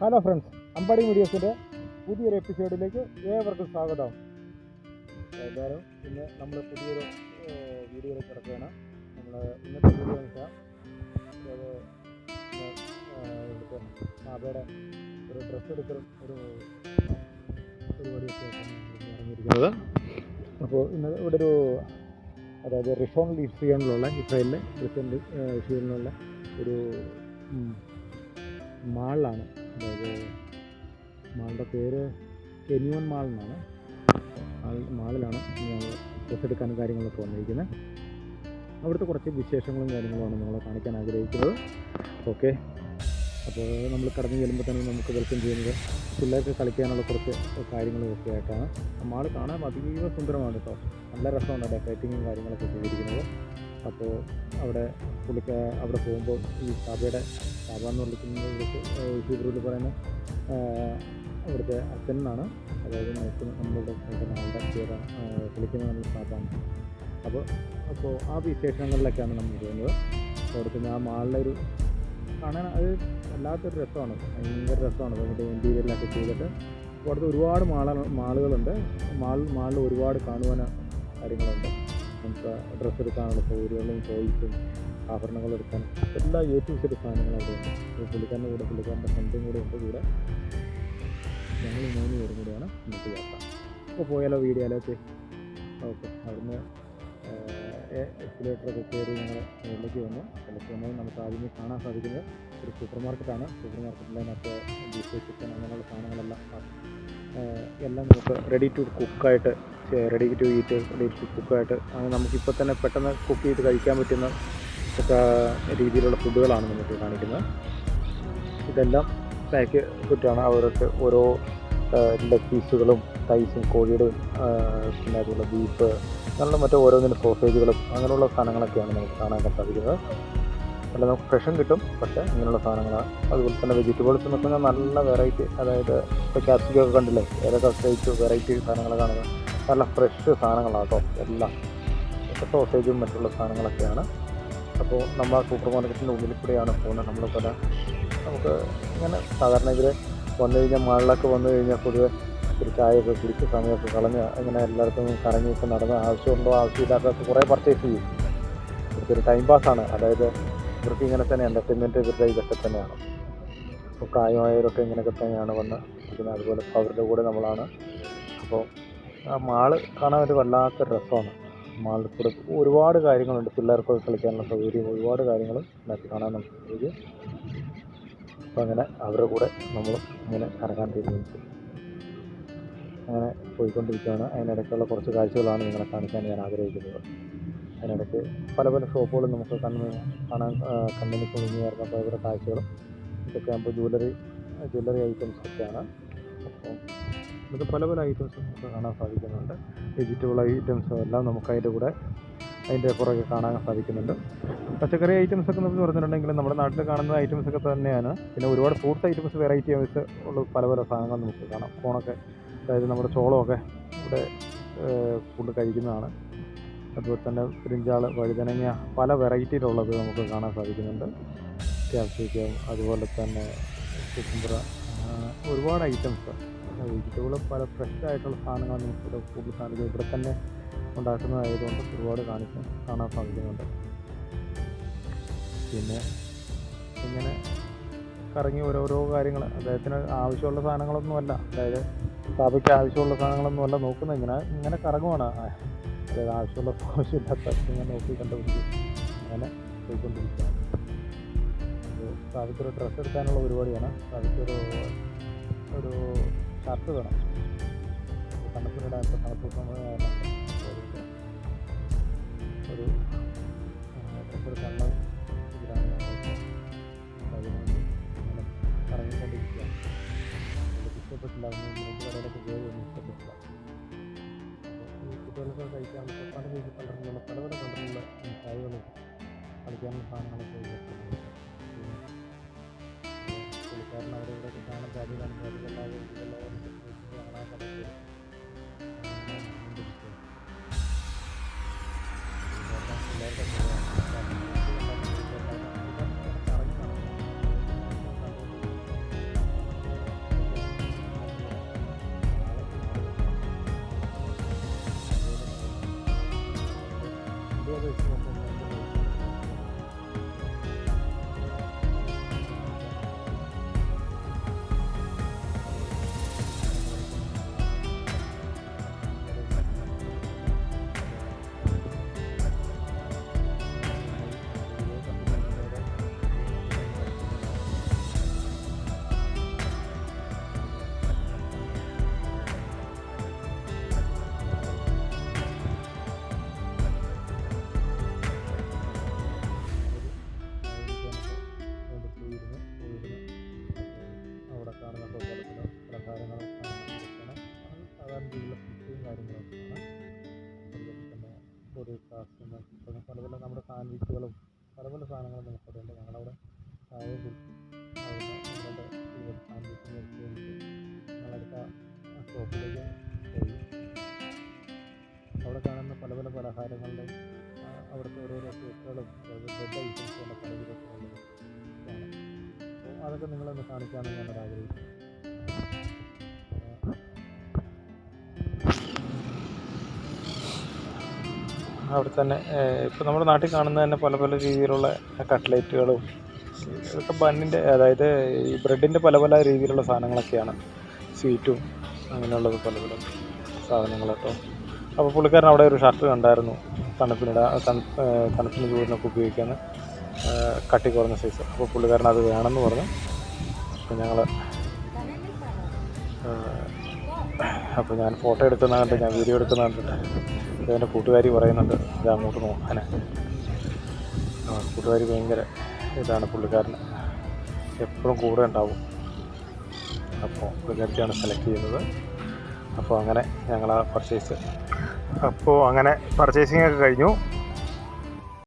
Hello friends Ambadi മീഡിയസിന്റെ പുതിയൊരു എപ്പിസോഡിലേക്ക് ഏവർക്കും സ്വാഗതം. എല്ലാവരും ഇന്ന് നമ്മൾ പുതിയൊരു വീഡിയോ കിടക്കുകയാണ്. നമ്മൾ ഇന്നത്തെ വീഡിയോ എന്ന് വെച്ചാൽ ഒരു ഡ്രസ്സ് എടുക്കലും ഒരു പരിപാടിയൊക്കെ ഇറങ്ങിയിരിക്കുന്നത്. അപ്പോൾ ഇന്ന് ഇവിടെ ഒരു അതായത് റിഫോൺ ഇസ്രയേലിലുള്ള ഇസ്രായേലിലെ റിഫോൺ ഇസ്രയേലിനുള്ള ഒരു മാളിലാണ്. അതായത് മാളിന്റെ പേര് എനിയൻ മാൾ എന്നാണ് മാളിലാണ് ഞങ്ങൾ ഡ്രസ് എടുക്കാനും കാര്യങ്ങളൊക്കെ വന്നിരിക്കുന്നത്. അവിടുത്തെ കുറച്ച് വിശേഷങ്ങളും കാര്യങ്ങളുമാണ് നിങ്ങളെ കാണിക്കാൻ ആഗ്രഹിക്കുന്നത്. ഓക്കെ അപ്പോൾ നമ്മൾ കടന്നു ചെല്ലുമ്പോൾ തന്നെ നമുക്ക് വെൽക്കം ചെയ്യുന്നത് പിള്ളേർക്ക് കളിക്കാനുള്ള കുറച്ച് കാര്യങ്ങളും ഒക്കെ ആയിട്ടാണ്. മാൾ കാണാൻ അതീവ സുന്ദരമാണ് കേട്ടോ. നല്ല രസമാണ് ഡെക്കറേറ്റിങ്ങും കാര്യങ്ങളൊക്കെ ചെയ്തിരിക്കുന്നത്. അപ്പോൾ അവിടെ പുള്ളിക്ക് അവിടെ പോകുമ്പോൾ ഈ സഭയുടെ സഭ എന്ന് വിളിക്കുന്നത് ഹീബ്രുവിൽ പറയുന്ന അവിടുത്തെ അച്ഛൻ എന്നാണ്. അതായത് നമുക്ക് നമ്മളുടെ ആളുടെ പേര് വിളിക്കുന്നത് നമ്മൾ കാബാണ് അപ്പോൾ അപ്പോൾ ആ വിശേഷങ്ങളിലൊക്കെയാണ് നമ്മൾ പോകുന്നത്. അവിടുത്തെ ആ മാളിലെ ഒരു കാണാൻ അത് വല്ലാത്തൊരു രസമാണ്. ഭയങ്കര രസമാണ്. അതിന്റെ ഇന്റീരിയറിലൊക്കെ ചെയ്തിട്ട് അവിടുത്തെ ഒരുപാട് മാള മാളുകളുണ്ട്. മാൾ മാളിൽ ഒരുപാട് കാണുവാൻ കാര്യങ്ങളുണ്ട്. നമുക്ക് ഡ്രസ്സ് എടുക്കാനുള്ള സൗകര്യങ്ങളും ടോയ്സും ആഭരണങ്ങൾ എടുക്കാൻ എല്ലാ എ ടു സാധനങ്ങളും അവിടെ ഉണ്ട്. പുള്ളിക്കാരന്റെ കൂടെ പുള്ളിക്കാരന്റെ ഫ്രണ്ടും കൂടെ ഉണ്ട് കൂടെ ഞങ്ങൾ മൂന്ന് പേരും കൂടെയാണ് ഇന്നത്തെ യാത്ര. അപ്പോൾ പോയാലോ വീഡിയോ ഓക്കെ. അവിടുന്ന് എക്സിലേറ്ററൊക്കെ കയറി ഞങ്ങൾ മുകളിലേക്ക് വന്നു. മുകളിലേക്ക് വന്നാൽ നമുക്ക് ആദ്യമേ കാണാൻ സാധിക്കുന്നത് ഒരു സൂപ്പർ മാർക്കറ്റാണ് സൂപ്പർ മാർക്കറ്റിലെ മറ്റേ ബീഫ് ചിക്കൻ അങ്ങനെയുള്ള സാധനങ്ങളെല്ലാം എല്ലാം നമുക്ക് ready to കുക്കായിട്ട് ready to eat ready to കുക്കായിട്ട് അങ്ങനെ നമുക്കിപ്പോൾ തന്നെ പെട്ടെന്ന് കുക്ക് ചെയ്ത് കഴിക്കാൻ പറ്റുന്ന രീതിയിലുള്ള ഫുഡുകളാണ് നമുക്ക് കാണിക്കുന്നത്. ഇതെല്ലാം പാക്ക് ഫുഡാണ് അവർക്ക് ഓരോ ലെഗ് പീസുകളും തൈസും കോഴിയുടെയും പിന്നെ അതുപോലെ ബീഫ് അങ്ങനെയുള്ള മറ്റു ഓരോന്നിനും സോസേജുകളും അങ്ങനെയുള്ള സാധനങ്ങളൊക്കെയാണ് നമുക്ക് കാണാൻ സാധിക്കുന്നത്. അല്ല നമുക്ക് ഫ്രഷും കിട്ടും പക്ഷേ അങ്ങനെയുള്ള സാധനങ്ങൾ അതുപോലെ തന്നെ വെജിറ്റബിൾസ് എന്ന് പറഞ്ഞാൽ നല്ല വെറൈറ്റി അതായത് ഇപ്പോൾ ക്യാപ്സിക്കം ഒക്കെ കണ്ടില്ലേ? ഏതൊക്കെ ടൈപ്പ് വെറൈറ്റി സാധനങ്ങൾ കാണുന്നത്? നല്ല ഫ്രഷ് സാധനങ്ങളാണ് കേട്ടോ എല്ലാം. സോസേജും മറ്റുള്ള സാധനങ്ങളൊക്കെയാണ്. അപ്പോൾ നമ്മൾ സൂപ്പർ മാർക്കറ്റിന്റെ ഉള്ളിൽ കൂടെയാണ് പോകുന്നത്. നമ്മൾ പല നമുക്ക് ഇങ്ങനെ സാധാരണ ഇതിൽ വന്നു കഴിഞ്ഞാൽ മാളിലൊക്കെ വന്നു കഴിഞ്ഞാൽ പൊതുവെ ഒരു ചായയൊക്കെ കുടിച്ച് സമയമൊക്കെ കളഞ്ഞ് ഇങ്ങനെ എല്ലായിടത്തും കറങ്ങിയൊക്കെ നടന്ന് ആവശ്യമുണ്ടോ ആവശ്യമില്ലാത്തൊക്കെ കുറേ പർച്ചേസ് ചെയ്യും. ഒരു ടൈം പാസ്സാണ് അതായത് ഇവർക്ക് ഇങ്ങനെ തന്നെ എന്റർടൈൻമെന്റ് ഇവരുടെ ഇതൊക്കെ തന്നെയാണ്. അപ്പോൾ പ്രായമായവരൊക്കെ ഇങ്ങനെയൊക്കെ തന്നെയാണ് വന്ന് ഇരിക്കുന്നത്. അതുപോലെ അവരുടെ കൂടെ നമ്മളാണ്. അപ്പോൾ ആ മാൾ കാണാൻ ഒരു വല്ലാത്തൊരു രസമാണ്. മാളിൽ കൂടെ ഒരുപാട് കാര്യങ്ങളുണ്ട്. പിള്ളേർക്കൊക്കെ കളിക്കാനുള്ള സൗകര്യം ഒരുപാട് കാര്യങ്ങൾ ഇതിനകത്ത് കാണാൻ നമുക്ക് സാധിക്കും. അപ്പോൾ അങ്ങനെ അവരുടെ കൂടെ നമ്മൾ ഇങ്ങനെ കറങ്ങാൻ തീരുമാനിച്ചു. അങ്ങനെ പോയിക്കൊണ്ടിരിക്കുകയാണ്. അതിനിടയ്ക്കുള്ള കുറച്ച് കാഴ്ചകളാണ് നിങ്ങളെ കാണിക്കാൻ ഞാൻ ആഗ്രഹിക്കുന്നത്. അതിനിടയ്ക്ക് പല പല ഷോപ്പുകളും നമുക്ക് കണ്ണ് കാണാൻ കണ്ണിന് കുളിഞ്ഞു വരുന്ന പല പല കാഴ്ചകളും. ഇതൊക്കെ ആകുമ്പോൾ ജ്വല്ലറി ജ്വല്ലറി ഐറ്റംസ് ഒക്കെയാണ്. അപ്പോൾ നമുക്ക് പല പല ഐറ്റംസ് നമുക്ക് കാണാൻ സാധിക്കുന്നുണ്ട്. വെജിറ്റബിൾ ഐറ്റംസ് എല്ലാം നമുക്ക് അതിന്റെ കൂടെ അതിന്റെ പുറകെ കാണാൻ സാധിക്കുന്നുണ്ട്. പച്ചക്കറി ഐറ്റംസ് ഒക്കെ നമുക്ക് പറഞ്ഞിട്ടുണ്ടെങ്കിൽ നമ്മുടെ നാട്ടിൽ കാണുന്ന ഐറ്റംസ് ഒക്കെ തന്നെയാണ്. പിന്നെ ഒരുപാട് ഫ്രൂട്ട്സ് ഐറ്റംസ് വെറൈറ്റി ഐറ്റംസ് ഉള്ള പല പല സാധനങ്ങൾ നമുക്ക് കാണാം. ഫോണൊക്കെ അതായത് നമ്മുടെ ചോളമൊക്കെ ഇവിടെ ഫുഡ് കഴിക്കുന്നതാണ്. അതുപോലെ തന്നെ ബ്രിഞ്ചാൾ വഴുതനങ്ങ പല വെറൈറ്റിയിലുള്ളത് നമുക്ക് കാണാൻ സാധിക്കുന്നുണ്ട്. ക്യാപ്സിക്കം അതുപോലെ തന്നെ കുക്കുംബ്ര ഒരുപാട് ഐറ്റംസ് വെജിറ്റബിൾ പല ഫ്രഷ് ആയിട്ടുള്ള സാധനങ്ങൾ നമുക്ക് ഇവിടെ കൂടുതൽ സാധിക്കും ഇവിടെ തന്നെ ഉണ്ടാക്കുന്നതായതുകൊണ്ട് ഒരുപാട് കാണിക്കാൻ കാണാൻ സാധിക്കുന്നുണ്ട്. പിന്നെ ഇങ്ങനെ കറങ്ങി ഓരോരോ കാര്യങ്ങൾ അദ്ദേഹത്തിന് ആവശ്യമുള്ള സാധനങ്ങളൊന്നുമല്ല. അതായത് സഭയ്ക്ക് ആവശ്യമുള്ള സാധനങ്ങളൊന്നുമല്ല നോക്കുന്നത്. ഇങ്ങനെ ഇങ്ങനെ കറങ്ങുവാണ്. അതായത് ആവശ്യമുള്ള ആവശ്യമില്ലാത്ത ഇങ്ങനെ നോക്കി കണ്ടുപിടിക്കും അങ്ങനെ പോയിക്കൊണ്ടിരിക്കുകയാണ്. സ്ഥാപിച്ചൊരു ഡ്രസ്സ് എടുക്കാനുള്ള പരിപാടിയാണ്. സ്ഥാപിച്ചൊരു ഒരു ഷർട്ട് വേണം. തണുപ്പിനിടാൻ ഇപ്പോൾ തണുപ്പ് സമയം ആയതുകൊണ്ട് അതുകൊണ്ട് ഒരു ഡ്രസ്സ് എടുക്കാനുള്ള ഇതിലാണ് ഇങ്ങനെ കറങ്ങിക്കൊണ്ടിരിക്കുകയാണ് എനിക്ക് ഇഷ്ടപ്പെട്ടില്ല ഒന്നും രണ്ട് കടയിലൊക്കെ ഒന്നും ഇഷ്ടപ്പെട്ടില്ല ഈ കുട്ടികൾക്ക് കഴിക്കാൻ പല പല കളറിലുള്ള പല പല കളറിലുള്ള മിഠായികളും കളിക്കാനുള്ള സാധനങ്ങളൊക്കെ പുള്ളിക്കാരൻ ഇവിടെയൊക്കെ കാണാൻ സാധ്യതയാണ് അതിലെല്ലാവരും ഇതെല്ലാവരും Thank you. രീതിയിലുള്ള ഫുഡും കാര്യങ്ങളൊക്കെയാണ്. അതുപോലെ തന്നെ ഒരു ക്ലാസ് പല പല നമ്മുടെ സാൻഡ്വിച്ചുകളും പല പല സാധനങ്ങളും നമുക്ക് ഞങ്ങളവിടെ അവിടെ ഞങ്ങളുടെ ഇതുപോലെ സാൻഡ്വിച്ച് അവിടെ കാണുന്ന പല പല പലഹാരങ്ങളുടെ അവിടുത്തെ ഓരോരോ കേക്കുകളും ബ്രെഡ് ഐറ്റംസുകളും പല വിധത്തിലുള്ളത് അതൊക്കെ നിങ്ങളൊന്ന് കാണിക്കാമെന്ന് ഞാനത് ആഗ്രഹിക്കുന്നു. അവിടെ തന്നെ ഇപ്പോൾ നമ്മുടെ നാട്ടിൽ കാണുന്ന തന്നെ പല പല രീതിയിലുള്ള കട്ട്ലേറ്റുകളും ഇതൊക്കെ ബണ്ണിന്റെ അതായത് ഈ ബ്രെഡിന്റെ പല പല രീതിയിലുള്ള സാധനങ്ങളൊക്കെയാണ്. സ്വീറ്റും അങ്ങനെയുള്ളത് പല പല സാധനങ്ങൾ കേട്ടോ അപ്പോൾ പുള്ളിക്കാരൻ അവിടെ ഒരു ഷർട്ട് കണ്ടായിരുന്നു തണുപ്പിനിട തണുപ്പ് തണുപ്പിന് ചൂടിനൊക്കെ ഉപയോഗിക്കാൻ കട്ടി കുറഞ്ഞ സൈസ് അപ്പോൾ പുള്ളിക്കാരൻ അത് വേണമെന്ന് പറഞ്ഞു. അപ്പോൾ ഞങ്ങൾ അപ്പോൾ ഞാൻ ഫോട്ടോ എടുക്കുന്ന കണ്ട് ഞാൻ വീഡിയോ എടുക്കുന്ന കണ്ടിട്ട് എന്റെ കൂട്ടുകാരി പറയുന്നുണ്ട് ഇത് അങ്ങോട്ട് നോക്കാനെ. കൂട്ടുകാരി ഭയങ്കര ഇതാണ് പുള്ളിക്കാരന് എപ്പോഴും കൂടെ ഉണ്ടാവും. അപ്പോൾ പുള്ളിക്കാരിക്കാണ് സെലക്ട് ചെയ്യുന്നത്. അപ്പോൾ അങ്ങനെ ഞങ്ങൾ ആ പർച്ചേസ് അപ്പോൾ അങ്ങനെ പർച്ചേസിങ് ഒക്കെ കഴിഞ്ഞു.